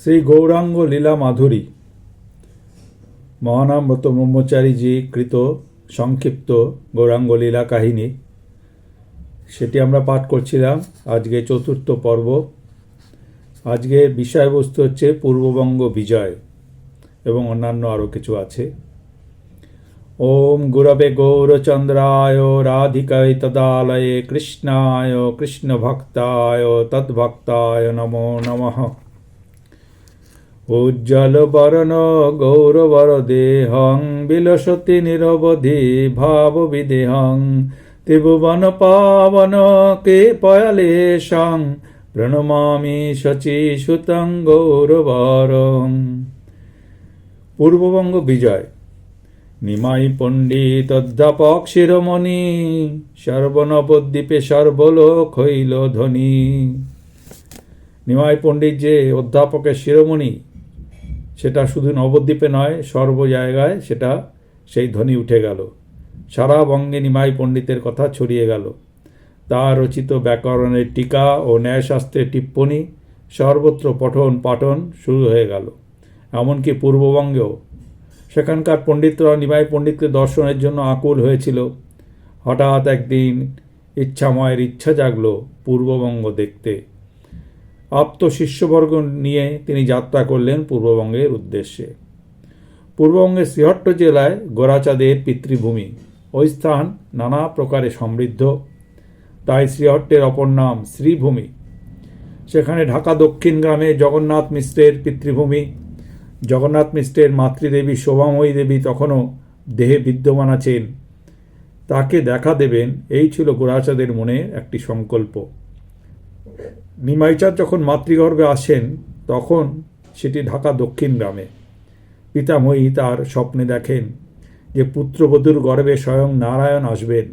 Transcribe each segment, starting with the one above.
শ্রী গৌরাঙ্গ লীলা মাধুরী। মহানামব্রত ব্রহ্মচারীজি কৃত সংক্ষিপ্ত গৌরাঙ্গ লীলা কাহিনী। সেটি আমরা পাঠ করছিলাম আজকে চতুর্থ পর্ব। আজকে বিষয়বস্তু হচ্ছে পূর্ববঙ্গ বিজয় এবং অন্যান্য আরও কিছু আছে। ওম গুরবে গৌরচন্দ্রায় রাধিকায় তদালয়ে কৃষ্ণায় কৃষ্ণভক্তায় তদ্ভক্তায় নমো নমঃ। উজ্জ্বলবরণ গৌরবর দেহং, বিলসতি নিরবধি ভাব বিদেহং, ত্রিভুবন পাবন কে পয়ালেশং, প্রণমামি শচী সুতং গৌরবরং। পূর্ববঙ্গ বিজয়। নিমাই পণ্ডিত অধ্যাপক শিরোমণি, সর্বনবদ্বীপে সর্বলোক হইল ধ্বনি নিমাই পণ্ডিত যে অধ্যাপকের শিরোমণি সেটা শুধু নবদ্বীপে নয়, সর্ব জায়গায় সেটা সেই ধ্বনি উঠে গেল। সারা বঙ্গে নিমাই পণ্ডিতের কথা ছড়িয়ে গেল। তার রচিত ব্যাকরণের টিকা ও ন্যায়শাস্ত্রের টিপ্পণী সর্বত্র পঠন পাঠন শুরু হয়ে গেল। এমনকি পূর্ববঙ্গেও। সেখানকার পণ্ডিতরা নিমাই পণ্ডিতকে দর্শনের জন্য আকুল হয়েছিল। হঠাৎ একদিন ইচ্ছাময়ের ইচ্ছা জাগল পূর্ববঙ্গ দেখতে। আপ্ত শিষ্যবর্গ নিয়ে তিনি যাত্রা করলেন পূর্ববঙ্গের উদ্দেশ্যে। পূর্ববঙ্গের শ্রীহট্ট জেলায় গোরাচাঁদের পিতৃভূমি। ওই স্থান নানা প্রকারে সমৃদ্ধ। তাই শ্রীহট্টের অপর নাম শ্রীভূমি। সেখানে ঢাকা দক্ষিণ গ্রামে জগন্নাথ মিশ্রের পিতৃভূমি। জগন্নাথ মিশ্রের মাতৃদেবী শোভাময়ী দেবী তখনও দেহে বিদ্যমান আছেন। তাকে দেখা দেবেন, এই ছিল গোরাচাঁদের মনে একটি সংকল্প। নিমাইচাঁদ যখন মাতৃগর্ভে আসেন, তখন সেটি ঢাকা দক্ষিণ গ্রামে। পিতাময়ী তার স্বপ্নে দেখেন যে পুত্রবধূর গর্ভে স্বয়ং নারায়ণ আসবেন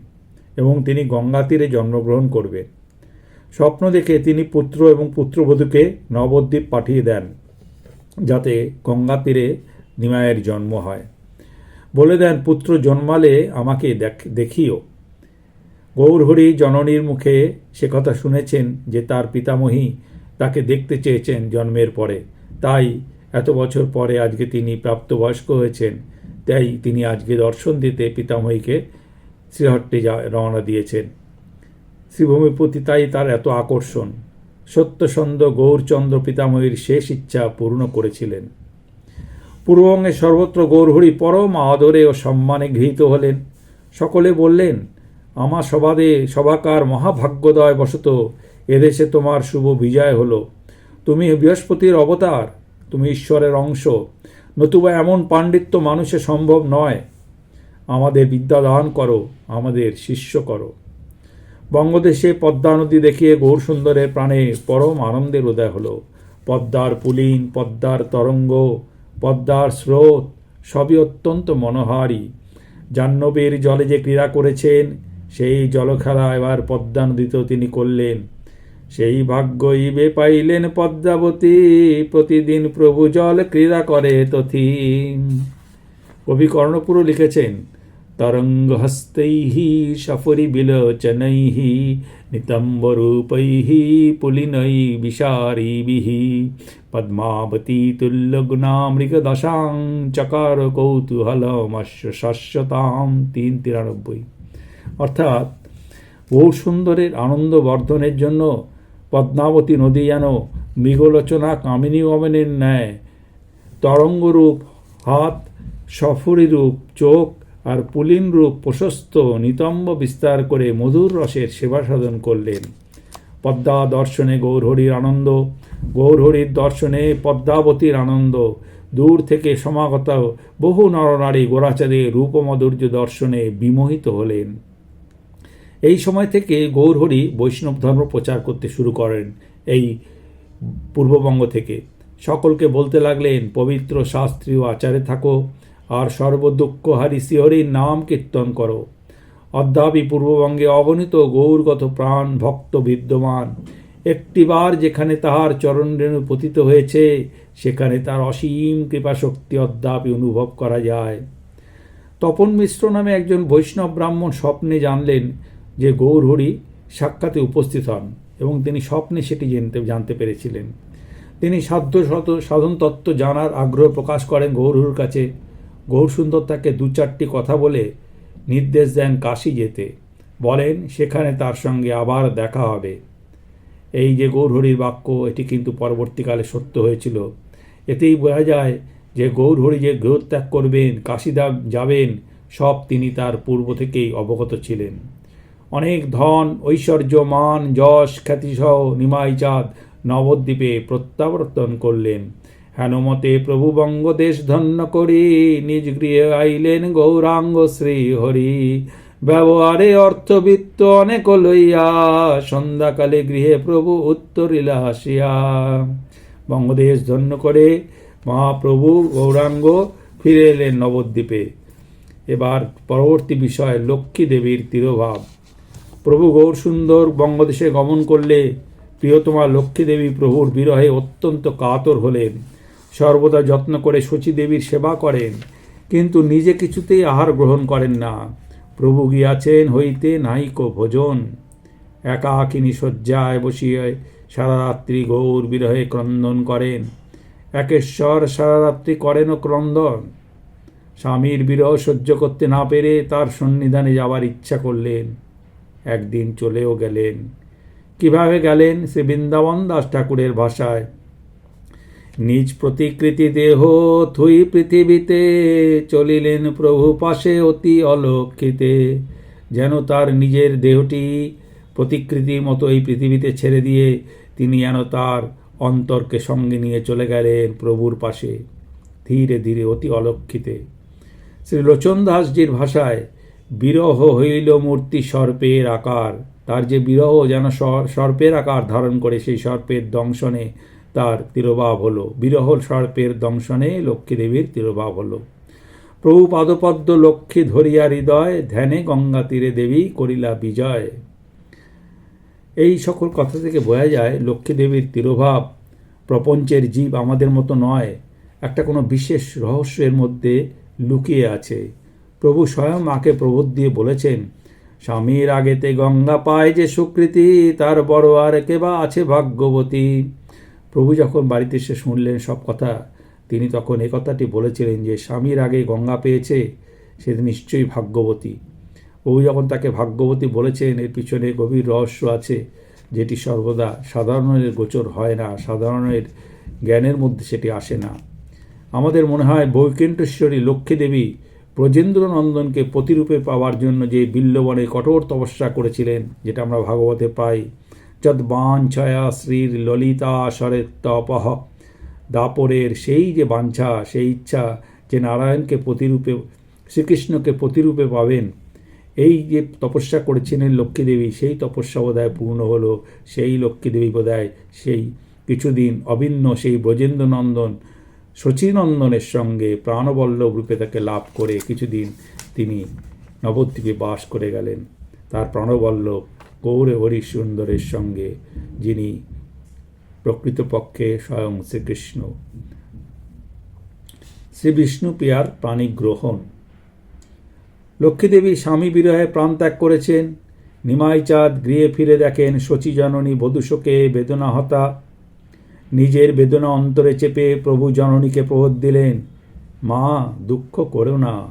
এবং তিনি গঙ্গা তীরে জন্মগ্রহণ করবেন। স্বপ্ন দেখে তিনি পুত্র এবং পুত্রবধূকে নবদ্বীপ পাঠিয়ে দেন, যাতে গঙ্গা তীরে নিমায়ের জন্ম হয়। বলে দেন, পুত্র জন্মালে আমাকে দেখ, দেখিও। গৌরহরি জননীর মুখে সে কথা শুনেছেন যে তার পিতামহী তাকে দেখতে চেয়েছেন জন্মের পরে। তাই এত বছর পরে আজকে তিনি প্রাপ্তবয়স্ক হয়েছেন। তাই তিনি আজকে দর্শন দিতে পিতামহীকে শ্রীহট্টে যা রওনা দিয়েছেন। শ্রীভূমির প্রতি তাই তার এত আকর্ষণ। সত্যসন্দ গৌরচন্দ্র পিতামহীর শেষ ইচ্ছা পূর্ণ করেছিলেন। পূর্ববঙ্গের সর্বত্র গৌরহরি পরম আদরে ও সম্মানে গৃহীত হলেন। সকলে বললেন আমার সবাদে সভাকার মহাভাগ্যদয় বশত এদেশে তোমার শুভ বিজয় হলো। তুমি বৃহস্পতির অবতার, তুমি ঈশ্বরের অংশ। নতুবা এমন পাণ্ডিত্য মানুষে সম্ভব নয়। আমাদের বিদ্যা দান করো, আমাদের শিষ্য করো। বঙ্গদেশে পদ্মা নদী দেখিয়ে গৌর সুন্দরের প্রাণে পরম আনন্দের উদয় হলো। পদ্মার পুলিন, পদ্মার তরঙ্গ, পদ্মার স্রোত, সবই অত্যন্ত মনোহারী। জাহ্নবীর জলে যে ক্রীড়া করেছেন সেই জলখেলা এবার পদ্মা নদীতেও তিনি করলেন। সেই ভাগ্য ইবে পাইলেন পদ্মাবতী, প্রতিদিন প্রভু জল ক্রীড়া করে তথি। কবি কর্ণপুর লিখেছেন তরঙ্গ হস্তৈः সফরি বিলোচনৈः নিতম্বরূপৈः পুলিনৈ বিশারিবিः পদ্মাবতী তুল্যগুণামৃগদশাং চকার কৌতূহলমশ্য শস্যতাম তিন তিরানব্বই। অর্থাৎ বহু সুন্দরের আনন্দ বর্ধনের জন্য পদ্মাবতী নদী যেন মৃগলোচনা কামিনী গমনের ন্যায়। তরঙ্গরূপ, হাত সফরি রূপ চোখ আর পুলিন রূপ প্রশস্ত নিতম্ব বিস্তার করে মধুর রসের সেবা সাধন করলেন। পদ্মা দর্শনে গৌরহরির আনন্দ, গৌরহরির দর্শনে পদ্মাবতীর আনন্দ, দূর থেকে সমাগত বহু নরনারী গোরাচাঁদের রূপমাধুর্য দর্শনে বিমোহিত হলেন। এই সময় থেকে গৌরহরি বৈষ্ণব ধর্ম প্রচার করতে শুরু করেন এই পূর্ববঙ্গ থেকে। সকলকে বলতে লাগলেন, পবিত্র শাস্ত্রীয় আচারে থাকো আর সর্বদুঃখহারি শ্রীহরির নাম কীর্তন করো। অদ্যাপি পূর্ববঙ্গে অগণিত গৌরগত প্রাণ ভক্ত বিদ্যমান। একটিবার যেখানে তাহার চরণরেণু পতিত হয়েছে, সেখানে তার অসীম কৃপাশক্তি অদ্যাপি অনুভব করা যায়। তপন মিশ্র নামে একজন বৈষ্ণব ব্রাহ্মণ স্বপ্নে জানলেন যে গৌরহরি সাক্ষাতে উপস্থিত হন এবং তিনি স্বপ্নে সেটি জানতে জানতে পেরেছিলেন। তিনি সাধ্য শত সাধন তত্ত্ব জানার আগ্রহ প্রকাশ করেন গৌরহুর কাছে। গৌরসুন্দর তাকে দু চারটি কথা বলে নির্দেশ দেন কাশি যেতে। বলেন, সেখানে তার সঙ্গে আবার দেখা হবে। এই যে গৌরহরির বাক্য, এটি কিন্তু পরবর্তীকালে সত্য হয়েছিল। এতেই বোঝা যায় যে গৌরহরি যে গৃহত্যাগ করবেন কাশিদা যাবেন, সব তিনি তার পূর্ব থেকেই অবগত ছিলেন। অনেক ধন ঐশ্বর্য মান যশ, খ্যাতিসহ নিমাইচাঁদ নবদ্বীপে প্রত্যাবর্তন করলেন। হেনমতে প্রভু বঙ্গদেশ ধন্য করি, নিজ গৃহে আইলেন গৌরাঙ্গ শ্রী হরি ব্যবহারে অর্থবিত্ত অনেক লইয়া, সন্ধ্যাকালে গৃহে প্রভু উত্তরিলা আসিয়া। বঙ্গদেশ ধন্য করে মহাপ্রভু গৌরাঙ্গ ফিরে এলেন নবদ্বীপে। এবার পরবর্তী বিষয় লক্ষ্মী দেবীর তিরোভাব। প্রভু গৌরসুন্দর বঙ্গদেশে গমন করলে প্রিয়তমা লক্ষ্মী দেবী প্রভুর বিরহে অত্যন্ত কাতর হলেন। সর্বদা যত্ন করে শচী দেবীর সেবা করেন, কিন্তু নিজে কিছুতেই আহার গ্রহণ করেন না। প্রভু গিয়াছেন হইতে নাইক ভোজন। একাকিনী শয্যায় বসিয়ে সারারাত্রি গৌর বিরহে ক্রন্দন করেন। একেশ্বর সারারাত্রি করেন ক্রন্দন। স্বামীর বিরহ সহ্য করতে না পেরে তার সন্নিধানে যাওয়ার ইচ্ছা করলেন। একদিন চলেও গেলেন। কীভাবে গেলেন? শ্রী বৃন্দাবন দাস ঠাকুরের ভাষায়। নিজ প্রতিকৃতি দেহ থুই পৃথিবীতে চলিলেন প্রভু পাশে অতি অলক্ষিতে। যেন তার নিজের দেহটি প্রতিকৃতির মতো এই পৃথিবীতে ছেড়ে দিয়ে তিনি যেন তার অন্তরকে সঙ্গে নিয়ে চলে গেলেন প্রভুর পাশে, ধীরে ধীরে অতি অলক্ষিতে। শ্রী লোচন দাসজির ভাষায় বিরহ হইল মূর্তি সর্পের আকার। তার যে বিরহ যেন সর- সর্পের আকার ধারণ করে, সেই সর্পের দংশনে তার তিরোভাব হলো। বিরহ সর্পের দংশনে লক্ষ্মী দেবীর তিরোভাব হলো। প্রভু পাদপদ্ম লক্ষ্মী ধরিয়া হৃদয়, ধ্যানে গঙ্গা তীরে দেবী করিলা বিজয়। এই সকল কথা থেকে বোঝা যায়, লক্ষ্মী দেবীর তিরোভাব প্রপঞ্চের জীব আমাদের মতো নয়। একটা কোনো বিশেষ রহস্যের মধ্যে লুকিয়ে আছে। প্রভু স্বয়ং মাকে প্রবোধ দিয়ে বলেছেন, স্বামীর আগেতে গঙ্গা পায় যে সুকৃতি, তার বড় আর কেবা আছে ভাগ্যবতী। প্রভু যখন বাড়িতে এসে শুনলেন সব কথা, তিনি তখন এ কথাটি বলেছিলেন যে, স্বামীর আগে গঙ্গা পেয়েছে সে নিশ্চয়ই ভাগ্যবতী। প্রভু যখন তাকে ভাগ্যবতী বলেছেন, এর পিছনে গভীর রহস্য আছে, যেটি সর্বদা সাধারণের গোচর হয় না, সাধারণের জ্ঞানের মধ্যে সেটি আসে না। আমাদের মনে হয় বৈকুণ্ঠেশ্বরী লক্ষ্মী দেবী ব্রজেন্দ্রনন্দনকে প্রতিরূপে পাওয়ার জন্য যে বিল্লবনে কঠোর তপস্যা করেছিলেন, যেটা আমরা ভাগবতে পাই যদ বাঞ্ছয়া শ্রীর ললিতা সরের তপহ দাপরের সেই যে বাঞ্ছা, সেই ইচ্ছা যে নারায়ণকে প্রতিরূপে, শ্রীকৃষ্ণকে প্রতিরূপে পাবেন, এই যে তপস্যা করেছিলেন লক্ষ্মীদেবী, সেই তপস্যা বোধহয় পূর্ণ হলো, সেই লক্ষ্মীদেবী বোধহয় সেই কিছুদিন অভিন্ন সেই ব্রজেন্দ্রনন্দন শচীনন্দনের সঙ্গে প্রাণবল্লভ রূপে তাকে লাভ করে কিছুদিন তিনি নবদ্বীপে বাস করে গেলেন। তার প্রাণবল্লভ গৌরে হরি সুন্দরের সঙ্গে, যিনি প্রকৃতপক্ষে স্বয়ং শ্রীকৃষ্ণ। শ্রী বিষ্ণু প্রিয়ার প্রাণী গ্রহণ লক্ষ্মীদেবী স্বামী বিরহে প্রাণত্যাগ করেছেন। নিমাইচাঁদ গৃহে ফিরে দেখেন শচী জননী বধূশোকে বেদনা হতা নিজের বেদনা অন্তরে চেপে প্রভু জননীকে প্রবোধ দিলেন, মা, দুঃখ করো না,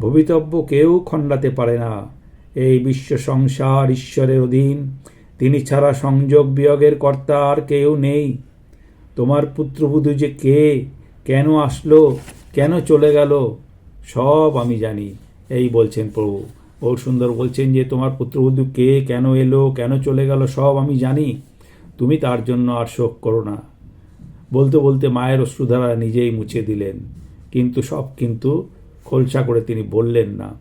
ভবিতব্য কেউ খণ্ডাতে পারে না। এই বিশ্ব সংসার ঈশ্বরের অধীন, তিনি ছাড়া সংযোগ বিয়োগের কর্তা আর কেউ নেই। তোমার পুত্রবধূ যে কে, কেন আসলো, কেন চলে গেল, সব আমি জানি। এই বলছেন প্রভু। ওর সুন্দর বলছেন যে, তোমার পুত্রবধূ কে, কেন এলো, কেন চলে গেল, সব আমি জানি। তুমি তার জন্য আর শোক করো না। বলতে বলতে মায়ের অশ্রুধারা নিজেই মুছে দিলেন। কিন্তু সব কিন্তু খোলসা করে তিনি বললেন না।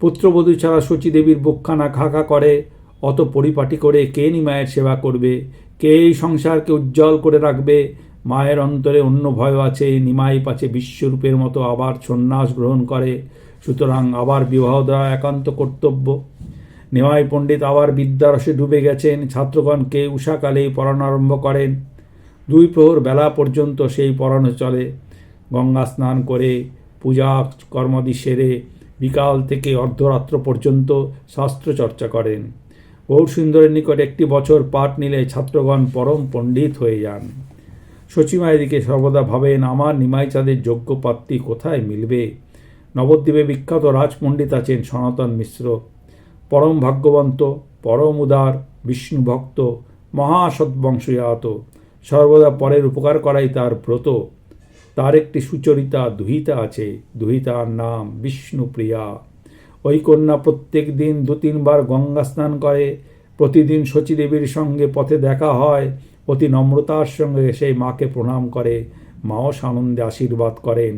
পুত্রবধূ ছাড়া শচী দেবীর বুকখানা খাকা করে, অত পরিপাটি করে কে নি মায়ের সেবা করবে? কে এই সংসারকে উজ্জ্বল করে রাখবে? মায়ের অন্তরে অন্য ভয় আছে, নিমাই পাছে বিশ্বরূপের মতো আবার সন্ন্যাস গ্রহণ করে। সুতরাং আবার বিবাহ দেওয়া একান্ত কর্তব্য। নিমাই পণ্ডিত আবার বিদ্যারসে ডুবে গেছেন। ছাত্রগণকে উষাকালেই পড়ানো আরম্ভ করেন? দুই প্রহর বেলা পর্যন্ত সেই পড়ানো চলে। গঙ্গা স্নান করে, পূজা কর্মাদি সেরে বিকাল থেকে অর্ধরাত্র পর্যন্ত শাস্ত্র চর্চা করেন। গৌর সুন্দরের নিকট একটি বছর পাঠ নিলে ছাত্রগণ পরম পণ্ডিত হয়ে যান। সচিমা এদিকে সর্বদা ভাবেন, আমার নিমাই চাঁদের যোগ্য পাত্রী কোথায় মিলবে? নবদ্বীপে বিখ্যাত রাজপণ্ডিত আছেন সনাতন মিশ্র। পরম ভাগ্যবন্ত, পরম উদার, বিষ্ণুভক্ত ভক্ত মহাসৎবংশীয়াত সর্বদা পরের উপকার করাই তার ব্রত। তার একটি সুচরিতা দুহিতা আছে, দুহিতার নাম বিষ্ণুপ্রিয়া। ওই কন্যা প্রত্যেক দিন দু তিনবার গঙ্গা স্নান করে, প্রতিদিন শচীদেবীর সঙ্গে পথে দেখা হয়, অতি নম্রতার সঙ্গে সেই মাকে প্রণাম করে, মাও সানন্দে আশীর্বাদ করেন।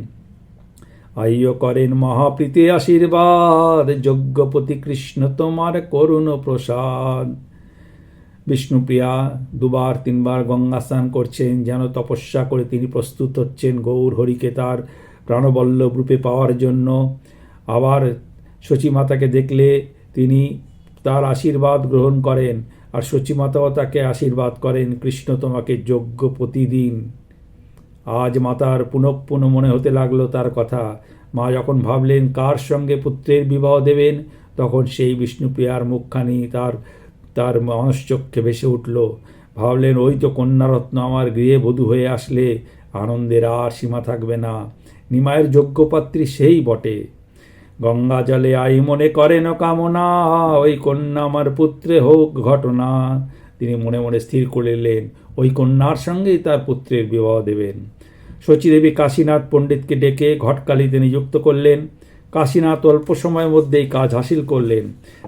আইয় করেন মহাপ্রীতি আশীর্বাদ, যজ্ঞপতি কৃষ্ণ তোমার করুণ প্রসাদ। বিষ্ণুপ্রিয়া দুবার, তিনবার গঙ্গা স্নান করছেন, যেন তপস্যা করে তিনি প্রস্তুত হচ্ছেন গৌর হরিকে তার প্রাণবল্লভ রূপে পাওয়ার জন্য। আবার সচিমাতাকে দেখলে তিনি তার আশীর্বাদ গ্রহণ করেন আর সচিমাতাও তাকে আশীর্বাদ করেন, কৃষ্ণ তোমাকে যোগ্য প্রতিদিন। আজ মাতার পুনঃ পুনঃ মনে হতে লাগল তার কথা। মা যখন ভাবলেন কার সঙ্গে পুত্রের বিবাহ দেবেন, তখন সেই বিষ্ণুপ্রিয়ার মুখখানি তার তার মনশ্চক্ষে ভেসে উঠল। ভাবলেন, ওই তো কন্যারত্ন আমার গৃহে বধূ হয়ে আসলে, আনন্দের আর সীমা থাকবে না। নিমায়ের যোগ্যপাত্রী সেই বটে। গঙ্গা জলে আই মনে করেন কামনা, ওই কন্যা আমার পুত্রে হোক ঘটনা। তিনি মনে মনে স্থির করলেন ওই কন্যার সঙ্গেই তার পুত্রের বিবাহ দেবেন। শচীদেবী কাশীনাথ পণ্ডিতকে ডেকে ঘটকালিতে নিযুক্ত করলেন। কাশীনাথ অল্প সময়ের মধ্যেই কাজ হাসিল করলেন।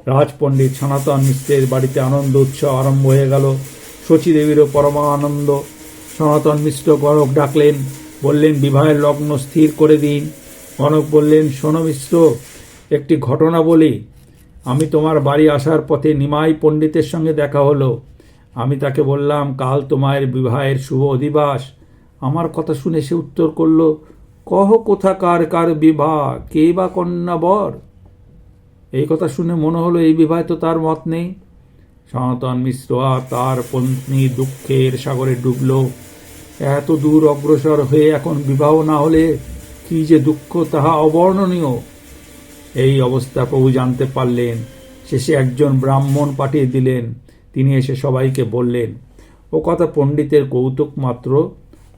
রাজপণ্ডিত সনাতন মিশ্রের বাড়িতে আনন্দ উৎসব আরম্ভ হয়ে গেল। শচীদেবীরও পরমা আনন্দ সনাতন মিশ্র গণক ডাকলেন, বললেন, বিবাহের লগ্ন স্থির করে দিন। গণক বললেন, শোনো মিশ্র, একটি ঘটনা বলি। আমি তোমার বাড়ি আসার পথে নিমাই পণ্ডিতের সঙ্গে দেখা হলো। আমি তাকে বললাম, কাল তোমার বিবাহের শুভ অধিবাস। আমার কথা শুনে সে উত্তর করল কহ কোথাকার কার বিবাহ কে বা কন্যা বর? এই কথা শুনে মনে হলো এই বিবাহে তো তার মত নেই। সনাতন মিশ্র আর তার পত্নী দুঃখের সাগরে ডুবল। এত দূর অগ্রসর হয়ে এখন বিবাহ না হলে কি যে দুঃখ তাহা অবর্ণনীয়। এই অবস্থা প্রভু জানতে পারলেন। শেষে একজন ব্রাহ্মণ পাঠিয়ে দিলেন। তিনি এসে সবাইকে বললেন, ও কথা পণ্ডিতের কৌতুক মাত্র।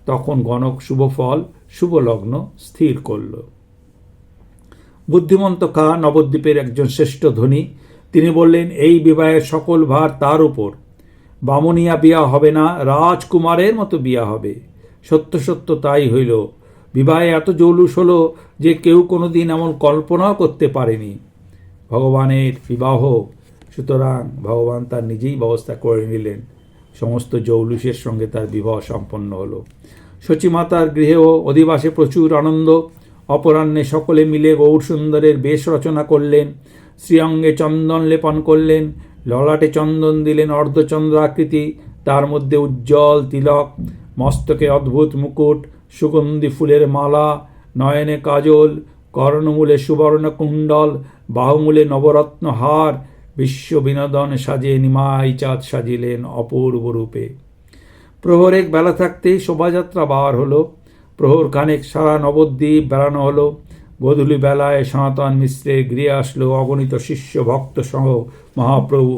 তখন গণক শুভ ফল শুভ লগ্ন স্থির করল। বুদ্ধিমন্ত খা নবদ্বীপের একজন শ্রেষ্ঠ ধনী, তিনি বললেন, এই বিবাহের সকল ভার তার উপর। বামুনিয়া বিয়া হবে না, রাজকুমারের মতো বিয়া হবে। সত্য সত্য তাই হইল। বিবাহে এত জৌলুস হলো যে কেউ কোনোদিন এমন কল্পনাও করতে পারেনি। ভগবানের বিবাহ। সুতরাং ভগবান তার নিজেই ব্যবস্থা করে নিলেন। সমস্ত জৌলুসের সঙ্গে তার বিবাহ সম্পন্ন হলো। সচিমাতার গৃহেও অধিবাসে প্রচুর আনন্দ। অপরাহ্নে সকলে মিলে গৌর সুন্দরের বেশ রচনা করলেন। শ্রীঅঙ্গে চন্দন লেপন করলেন। ললাটে চন্দন দিলেন অর্ধচন্দ্র আকৃতি তার মধ্যে উজ্জ্বল তিলক, মস্তকে অদ্ভুত মুকুট, সুগন্ধি ফুলের মালা, নয়নে কাজল, কর্ণমূলে সুবর্ণ কুণ্ডল বাহুমূলে নবরত্ন হার, বিশ্ব বিনোদন সাজে নিমাই চাঁদ সাজিলেন অপূর্ব রূপে। প্রহরেক বেলা থাকতেই শোভাযাত্রা বার হলো। প্রহর খানেক সারা নবদ্বীপ বেড়ানো হলো। গোধূলি বেলায় সনাতন মিশ্রের গৃহে আসলো অগণিত শিষ্য ভক্ত সহ মহাপ্রভু।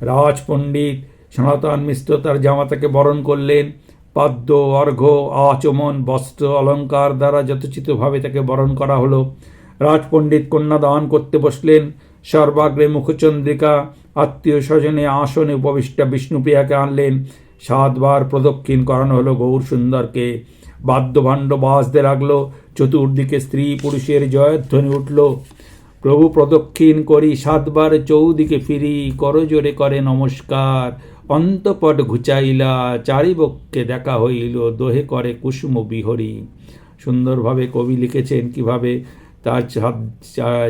রাজ পণ্ডিত সনাতন মিশ্র তার জামাতাকে বরণ করলেন। পাদ্য, অর্ঘ্য, আচমন, বস্ত্র, অলঙ্কার দ্বারা যথোচিতভাবে তাকে বরণ করা হলো। রাজপণ্ডিত কন্যা দান করতে বসলেন। সর্বাগ্রে মুখচন্দ্রিকা আত্মীয় স্বজনে আসনে উপবিষ্টা বিষ্ণুপ্রিয়াকে আনলেন। সাতবার প্রদক্ষিণ করানো হলো গৌর সুন্দরকে। বাদ্যভাণ্ড বাজতে লাগল, চতুর্দিকে স্ত্রী পুরুষের জয়ধ্বনি উঠল। প্রভু প্রদক্ষিণ করি সাতবার চৌদিকে ফিরি করজোরে করে নমস্কার। অন্তপট ঘুচাইলা চারিবক্ষে দেখা হইল, দোহে করে কুসুম বিহরি। সুন্দরভাবে কবি লিখেছেন কীভাবে তার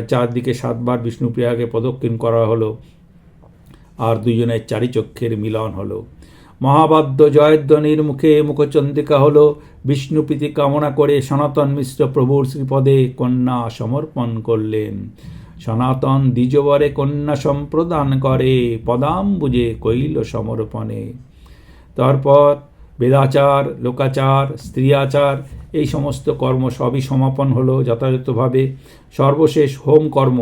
চারদিকে সাতবার বিষ্ণুপ্রিয়াকে প্রদক্ষিণ করা হলো। আর দুজনের চারিচক্ষের মিলন হলো। মহাবাদ্য জয়ধ্বনির মুখে মুখচন্দ্রিকা হল। বিষ্ণুপ্রীতি কামনা করে সনাতন মিশ্র প্রভুর শ্রীপদে কন্যা সমর্পণ করলেন। সনাতন দ্বিজবরে কন্যা সম্প্রদান করে, পদাম্বুজে কৈল সমর্পণে। তারপর বেদাচার, লোকাচার, স্ত্রীয়াচার, এই সমস্ত কর্ম সবই সমাপন হলো যথাযথভাবে। সর্বশেষ হোম কর্ম,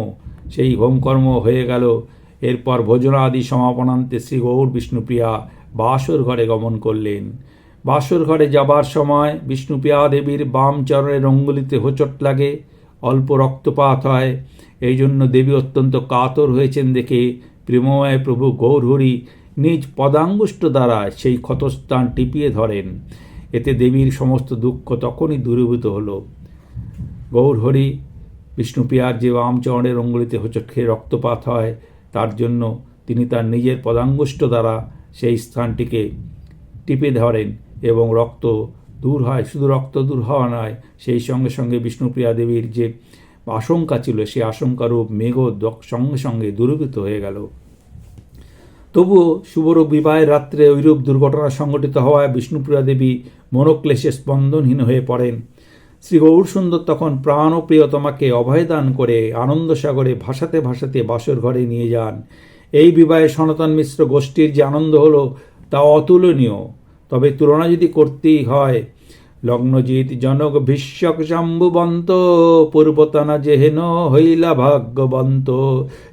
সেই হোম কর্ম হয়ে গেল। এরপর ভোজনাদি সমাপনান্তে শ্রী গৌর বিষ্ণুপ্রিয়া বাসর ঘরে গমন করলেন। বাসর ঘরে যাবার সময় বিষ্ণুপ্রিয়া দেবীর বাম চরণের অঙ্গুলিতে হোঁচট লাগে, অল্প রক্তপাত হয়। এই জন্য দেবী অত্যন্ত কাতর হয়েছেন দেখে প্রেমময় প্রভু গৌরহরি নিজ পদাঙ্গুষ্ট দ্বারা সেই ক্ষতস্থান টিপিয়ে ধরেন। এতে দেবীর সমস্ত দুঃখ তখনই দূরীভূত হলো। গৌরহরি বিষ্ণুপ্রিয়ার যে বাম চরণের অঙ্গুলিতে হোঁচট খেয়ে রক্তপাত হয়, তার জন্য তিনি তার নিজের পদাঙ্গুষ্ট দ্বারা সেই স্থানটিকে টিপে ধরেন এবং রক্ত দূর হয়। শুধু রক্ত দূর হওয়া নয়, সেই সঙ্গে সঙ্গে বিষ্ণুপ্রিয়া দেবীর যে আশঙ্কা ছিল, সেই আশঙ্কারূপ মেঘ সঙ্গে সঙ্গে দূরীভূত হয়ে গেল। তবুও শুভর বিবাহের রাত্রে ঐরূপ দুর্ঘটনা সংঘটিত হওয়ায় বিষ্ণুপ্রিয়া দেবী মনোক্লেশে স্পন্দনহীন হয়ে পড়েন। শ্রী গৌরসুন্দর তখন প্রাণ ও প্রিয়তমাকে অভয়দান করে আনন্দসাগরে ভাসাতে ভাসাতে বাসর ঘরে নিয়ে যান। এই বিবাহে সনাতন মিশ্র গোষ্ঠীর যে আনন্দ হলো তা অতুলনীয়। তবে তুলনা যদি করতেই হয়, লগ্নজিৎ জনক ভীষ্মক জাম্বুবন্ত পূর্বতনা যেহেন হইলা ভাগ্যবন্ত,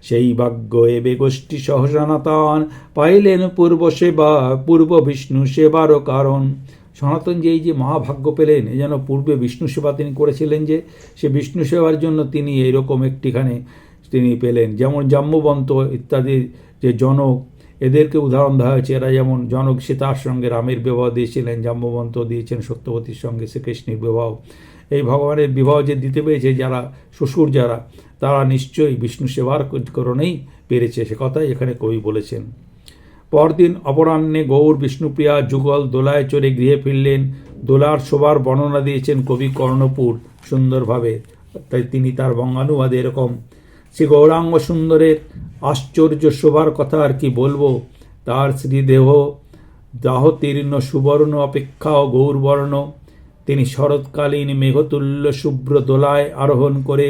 সেই ভাগ্য এবে গোষ্ঠী সহসনাতন পাইলেন পূর্ব সেবা, পূর্ব বিষ্ণু সেবারও কারণ। সনাতন যে এই যে মহাভাগ্য পেলেন যেন পূর্বে বিষ্ণু সেবা তিনি করেছিলেন যে, সে বিষ্ণু সেবার জন্য তিনি এইরকম একটিখানে তিনি পেলেন। যেমন জাম্বুবন্ত ইত্যাদি যে জনক, এদেরকে উদাহরণ দেওয়া হয়েছে। এরা যেমন জনক সীতার সঙ্গে রামের বিবাহ দিয়েছিলেন জাম্বুবন্ত দিয়েছেন সত্যবতীর সঙ্গে শ্রীকৃষ্ণের বিবাহ। এই ভগবানের বিবাহ যে দিতে পেরেছে, যারা শ্বশুর যারা, তারা নিশ্চয়ই বিষ্ণু সেবার করণেই পেরেছে। সে কথাই এখানে কবি বলেছেন। পরদিন অপরাহ্নে গৌর বিষ্ণুপ্রিয়া যুগল দোলায় চড়ে গৃহে ফিরলেন। দোলার শোভার বর্ণনা দিয়েছেন কবি কর্ণপুর সুন্দরভাবে। তাই তিনি তার বঙ্গানুবাদে এরকম সে গৌরাঙ্গ সুন্দরের আশ্চর্য শোভার কথা আর কি বলব? তার শ্রীদেহ দাহতীর্ণ, সুবর্ণ অপেক্ষাও গৌরবর্ণ। তিনি শরৎকালীন মেঘতুল্য শুভ্র দোলায় আরোহণ করে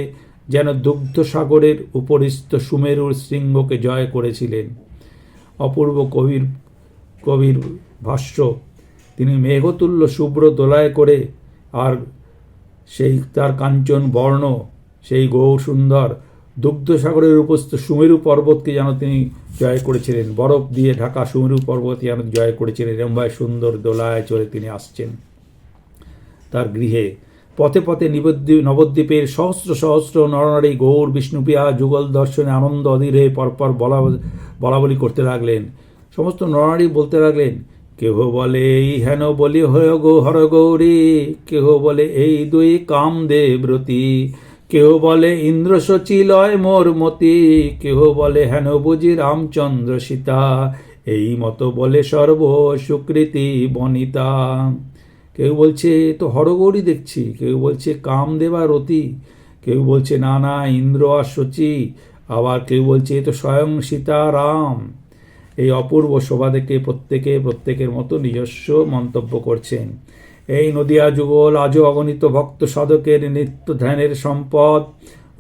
যেন দুগ্ধ সাগরের উপরিস্থ সুমেরুর শৃঙ্গকে জয় করেছিলেন। অপূর্ব কবির কবির ভাষ্য, তিনি মেঘতুল্য শুভ্র দোলায় করে আর সেই তার কাঞ্চন বর্ণ সেই গৌর সুন্দর দুগ্ধসাগরের উপস্থিত সুমেরু পর্বতকে যেন তিনি জয় করেছিলেন। বরফ দিয়ে ঢাকা সুমেরু পর্বত যেন জয় করেছিলেন। এরমভাবে সুন্দর দোলায় চলে তিনি আসছেন তার গৃহে। পথে পথে নিবদ্বীপ নবদ্বীপের সহস্র সহস্র নরনারী গৌর বিষ্ণুপ্রিয়া যুগল দর্শনে আনন্দ অধীর হয়ে পরপর বলা বলা করতে লাগলেন। সমস্ত নরনারী বলতে লাগলেন, কেহ বলে এই হেন বলি হর গো হর গৌরী কেহ বলে এই দুই কামদেব্রতী কেহ বলে ইন্দ্র সচিলয় মোর মতি, কেহ বলে হেন বুঝি রামচন্দ্র সীতা, এই মতো বলে সর্ব সুকৃতি বনিতা। কেউ বলছে তো হরগৌরী দেখছি। কেউ বলছে, কামদেবা রতি কেউ বলছে না না ইন্দ্র আর শচী। আবার কেউ বলছে, এ তো স্বয়ং সীতারাম এই অপূর্ব শোভা দেখে প্রত্যেকে প্রত্যেকের মতো নিজস্ব মন্তব্য করছেন। এই নদিয়া যুগল আজও অগণিত ভক্ত সাধকের নিত্য ধ্যানের সম্পদ।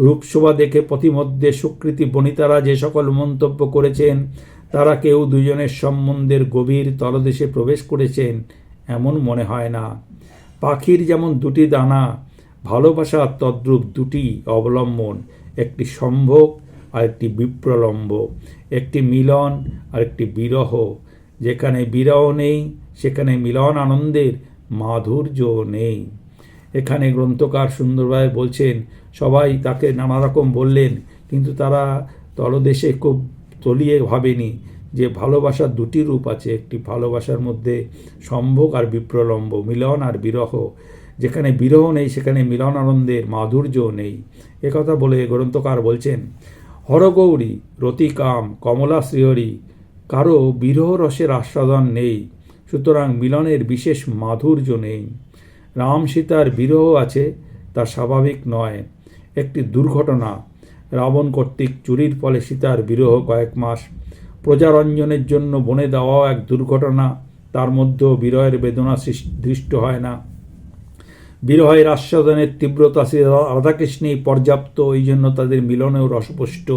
রূপশোভা দেখে পথিমধ্যে সুকৃতি বনিতারা যে সকল মন্তব্য করেছেন, তারা কেউ দুজনের সম্বন্ধের গভীর তলদেশে প্রবেশ করেছেন, এমন মনে হয় না। পাখির যেমন দুটি দানা ভালোবাসার তদ্রূপ দুটি অবলম্বন, একটি সম্ভোগ আর একটি বিপ্রলম্ব, একটি মিলন আর একটি বিরহ। যেখানে বিরহ নেই, সেখানে মিলন আনন্দের মাধুর্য নেই। এখানে গ্রন্থকার সুন্দরভাবে বলছেন, সবাই তাকে নানা রকম বললেন, কিন্তু তারা তলদেশে খুব তলিয়ে ভাবেনি যে ভালোবাসার দুটি রূপ আছে, একটি ভালোবাসার মধ্যে সম্ভোগ আর বিপ্রলম্ব, মিলন আর বিরহ। যেখানে বিরহ নেই, সেখানে মিলন আনন্দের মাধুর্য নেই। একথা বলে গ্রন্থকার বলছেন, হরগৌরী, রতিকাম কমলা শ্রীহরি কারও বিরহ রসের আস্বাদন নেই। সুতরাং মিলনের বিশেষ মাধুর্য নেই। রাম সীতার বিরহ আছে, তা স্বাভাবিক নয়। একটি দুর্ঘটনা। রাবণ কর্তৃক চুরির ফলে সীতার বিরহ কয়েক মাস। প্রজারঞ্জনের জন্য বনে দেওয়াও এক দুর্ঘটনা। তার মধ্যেও বিরহের বেদনা দৃষ্ট হয় না। বিরহের আস্বাদনের তীব্রতা শ্রী রাধাকৃষ্ণেই পর্যাপ্ত, এই জন্য তাদের মিলনেও রসপুষ্ট।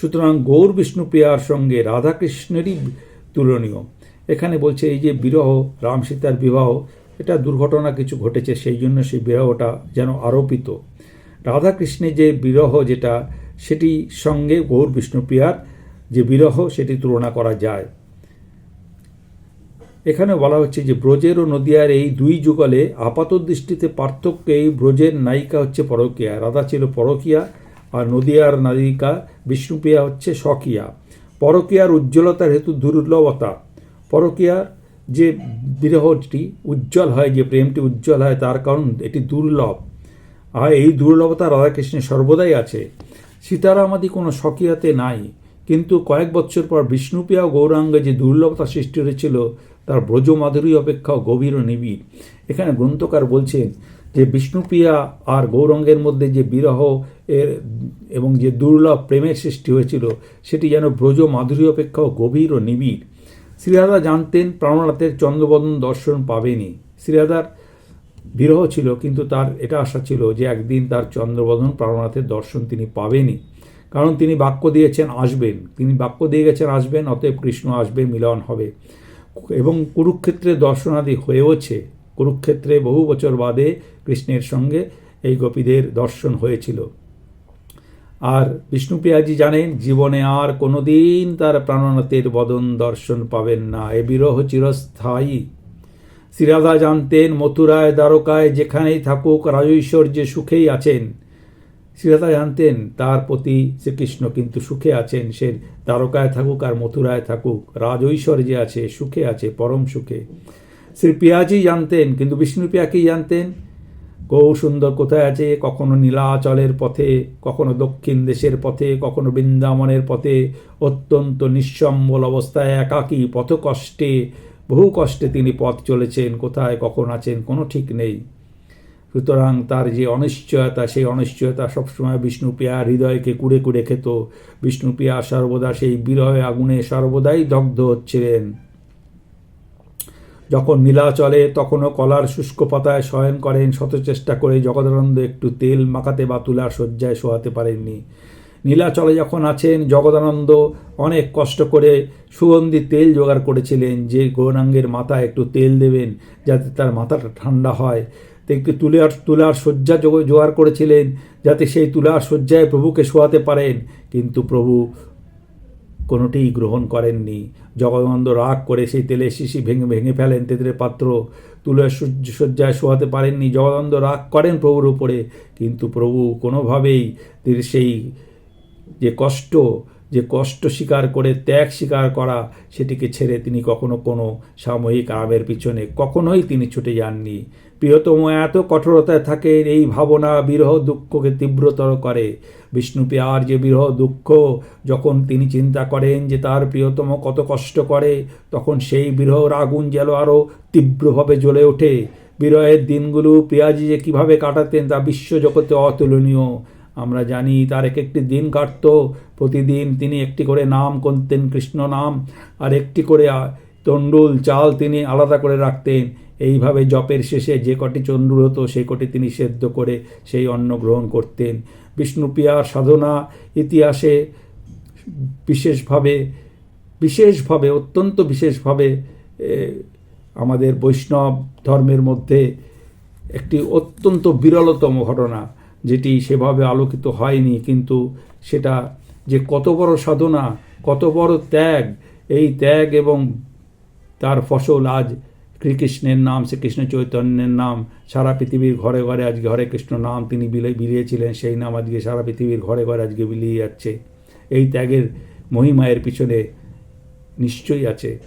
সুতরাং গৌর বিষ্ণুপ্রিয়ার সঙ্গে রাধাকৃষ্ণেরই তুলনীয়। এখানে বলছে এই যে বিরহ, রাম সীতার বিবাহ, এটা দুর্ঘটনা কিছু ঘটেছে, সেই জন্য সেই বিরহটা যেন আরোপিত। রাধাকৃষ্ণের যে বিরহ যেটা, সেটি সঙ্গে গৌর বিষ্ণুপ্রিয়ার যে বিরহ, সেটি তুলনা করা যায়। এখানে বলা হচ্ছে যে ব্রজের ও নদিয়ার এই দুই যুগলে আপাত দৃষ্টিতে পার্থক্য এই ব্রজের নায়িকা হচ্ছে পরকিয়া। রাধা ছিল পরকিয়া আর নদিয়ার নায়িকা বিষ্ণুপ্রিয়া হচ্ছে স্বকিয়া। পরকিয়ার উজ্জ্বলতার হেতু দুর্লভতা। পরকিয়ার যে বিরহটি উজ্জ্বল হয়, যে প্রেমটি উজ্জ্বল হয়, তার কারণ এটি দুর্লভ। আর এই দুর্লভতা রাধাকৃষ্ণের সর্বদাই আছে। সীতারামাদি কোনো স্বকীয়াতে নাই। কিন্তু কয়েক বছর পর বিষ্ণুপ্রিয়া গৌরাঙ্গে যে দুর্লভতা সৃষ্টি হয়েছিল, তার ব্রজ মাধুরী অপেক্ষাও গভীর ও নিবিড়। এখানে গ্রন্থকার বলছেন যে বিষ্ণুপ্রিয়া আর গৌরঙ্গের মধ্যে যে বিরহ এর এবং যে দুর্লভ প্রেমের সৃষ্টি হয়েছিল, সেটি যেন ব্রজ মাধুরী অপেক্ষাও গভীর ও নিবিড়। শ্রীরাধা জানতেন প্রাণনাথের চন্দ্রবদন দর্শন পাবেনি। শ্রীরাধার বিরহ ছিল, কিন্তু তার এটা আশা ছিল যে একদিন তার চন্দ্রবদন প্রাণনাথের দর্শন তিনি পাবেনই। কারণ তিনি বাক্য দিয়েছেন, আসবেন। তিনি বাক্য দিয়ে গেছেন, আসবেন। অতএব কৃষ্ণ আসবে, মিলন হবে। এবং কুরুক্ষেত্রে দর্শনাদি হয়েওছে। কুরুক্ষেত্রে বহু বছর বাদে কৃষ্ণের সঙ্গে এই গোপীদের দর্শন হয়েছিল। আর বিষ্ণুপ্রিয়াজি জানেন, জীবনে আর কোনোদিন তার প্রাণনাথের বদন দর্শন পাবেন না। এ বিরহ চিরস্থায়ী। শ্রীরাধা জানতেন, মথুরায় দ্বারকায় যেখানেই থাকুক রাজৈশ্বর্যে সুখেই আছেন। শ্রীরাধা জানতেন, তার প্রতি শ্রীকৃষ্ণ কিন্তু সুখে আছেন। সে দ্বারকায় থাকুক আর মথুরায় থাকুক, রাজৈশ্বর্যে আছে, সুখে আছে, পরম সুখে। শ্রী পিয়াজি জানতেন, কিন্তু বিষ্ণুপ্রিয়া কি জানতেন? সুন্দর কোথায় আছে? কখনো নীলাচলের পথে, কখনো দক্ষিণ দেশের পথে, কখনো বৃন্দাবনের পথে। অত্যন্ত নিঃসম্বল অবস্থায় একাকী পথকষ্টে, বহু কষ্টে তিনি পথ চলেছেন। কোথায়, কখন আছেন, কোনো ঠিক নেই। সুতরাং তার যে অনিশ্চয়তা, সেই অনিশ্চয়তা সবসময় বিষ্ণুপ্রিয়া হৃদয়কে কুড়ে কুড়ে খেত। বিষ্ণুপ্রিয়া সর্বদা সেই বিরহে আগুনে সর্বদাই দগ্ধ হচ্ছিলেন। যখন নীলা চলে, তখনও কলার শুষ্ক পাতায় শয়ন করেন শত চেষ্টা করে জগদানন্দ একটু তেল মাখাতে বা তুলার শয্যায় শোয়াতে পারেননি। নীলাচলে যখন আছেন, জগদানন্দ অনেক কষ্ট করে সুগন্ধি তেল জোগাড় করেছিলেন, যে গৌরাঙ্গের মাথায় একটু তেল দেবেন যাতে তার মাথাটা ঠান্ডা হয়। তো একটু তুলার তুলার শয্যা জোগাড় করেছিলেন যাতে সেই তুলার শয্যায় প্রভুকে শোয়াতে পারেন। কিন্তু প্রভু কোনোটিই গ্রহণ করেননি। জগদানন্দ রাগ করে সেই তেলের শিশি ভেঙে ভেঙে ফেলেন তেলের পাত্র তুলে শয্যায় শোয়াতে পারেননি। জগদানন্দ রাগ করেন প্রভুর উপরে, কিন্তু প্রভু কোনোভাবেই তিনি সেই যে কষ্ট যে কষ্ট স্বীকার করে ত্যাগ স্বীকার করা, সেটিকে ছেড়ে তিনি কখনো কোনো সাময়িক আরামের পিছনে কখনোই তিনি ছুটে যাননি। প্রিয়তম এত কঠোরতায় থাকে, এই ভাবনা বিরহ দুঃখকে তীব্রতর করে। বিষ্ণুপ্রিয়ার যে বিরহ দুঃখ, যখন তিনি চিন্তা করেন যে তার প্রিয়তম কত কষ্ট করে, তখন সেই বিরহর আগুন যেন আরও তীব্রভাবে জ্বলে ওঠে। বিরহের দিনগুলো প্রিয়াজি যে কীভাবে কাটাতেন তা বিশ্বজগতে অতুলনীয়। আমরা জানি তার এক একটি দিন কাটত, প্রতিদিন তিনি একটি করে নাম করতেন কৃষ্ণ নাম, আর একটি করে তণ্ডুল, চাল তিনি আলাদা করে রাখতেন। এইভাবে জপের শেষে যে কটি চন্দ্র হতো, সেই কটি তিনি সেদ্ধ করে সেই অন্ন গ্রহণ করতেন। বিষ্ণুপ্রিয়ার সাধনা ইতিহাসে বিশেষভাবে বিশেষভাবে, অত্যন্ত বিশেষভাবে আমাদের বৈষ্ণব ধর্মের মধ্যে একটি অত্যন্ত বিরলতম ঘটনা, যেটি সেভাবে আলোকিত হয়নি, কিন্তু সেটা যে কত বড় সাধনা, কত বড় ত্যাগ, এই ত্যাগ এবং তার ফসল আজ শ্রীকৃষ্ণের নাম, শ্রীকৃষ্ণ চৈতন্যের নাম, সারা পৃথিবীর ঘরে ঘরে আজকে হরে কৃষ্ণ নাম তিনি বিলে বিলিয়েছিলেন, সেই নাম আজকে সারা পৃথিবীর ঘরে ঘরে আজকে বিলিয়ে যাচ্ছে। এই ত্যাগের মহিমায়ের পিছনে নিশ্চয়ই আছে।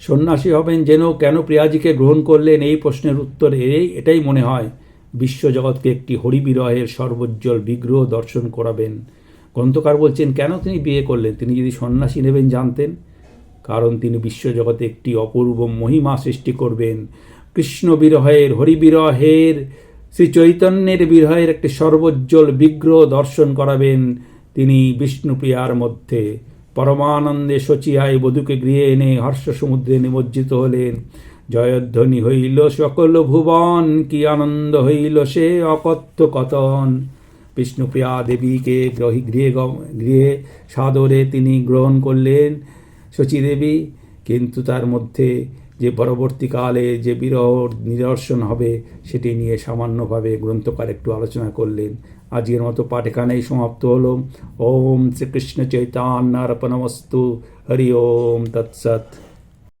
সন্ন্যাসী হবেন যেন, কেন প্রিয়াজিকে গ্রহণ করলেন? এই প্রশ্নের উত্তর এই এটাই মনে হয়। বিশ্বজগৎকে একটি হরিবিরহের সর্বোজ্জ্বল বিগ্রহ দর্শন করাবেন। গ্রন্থকার বলছেন, কেন তিনি বিয়ে করলেন? তিনি যদি সন্ন্যাসী নেবেন, জানতেন। কারণ তিনি বিশ্বজগতে একটি অপূর্ব মহিমা সৃষ্টি করবেন। কৃষ্ণ বিরহের হরিবিরহের শ্রী চৈতন্যের বিরহের একটি সর্বোজ্জ্বল বিগ্রহ দর্শন করাবেন তিনি বিষ্ণুপ্রিয়ার মধ্যে। পরমানন্দে শচিয়ায় বধূকে গৃহে এনে হর্ষ সমুদ্রে নিমজ্জিত হলেন। জয়ধ্বনি হইল, সকল ভুবন, কি আনন্দ হইল সে অকথ্য কথন। বিষ্ণুপ্রিয়া দেবীকে গৃহে গৃহে সাদরে তিনি গ্রহণ করলেন। শচীদেবী, কিন্তু তার মধ্যে যে পরবর্তীকালে যে বিরহ নিদর্শন হবে, সেটি নিয়ে সামান্যভাবে গ্রন্থকার একটু আলোচনা করলেন। আজকের মতো পাঠ এখানেই সমাপ্ত হল। ওম শ্রীকৃষ্ণ চৈতান্যার্পণমস্তু। হরি ওম তৎসৎ।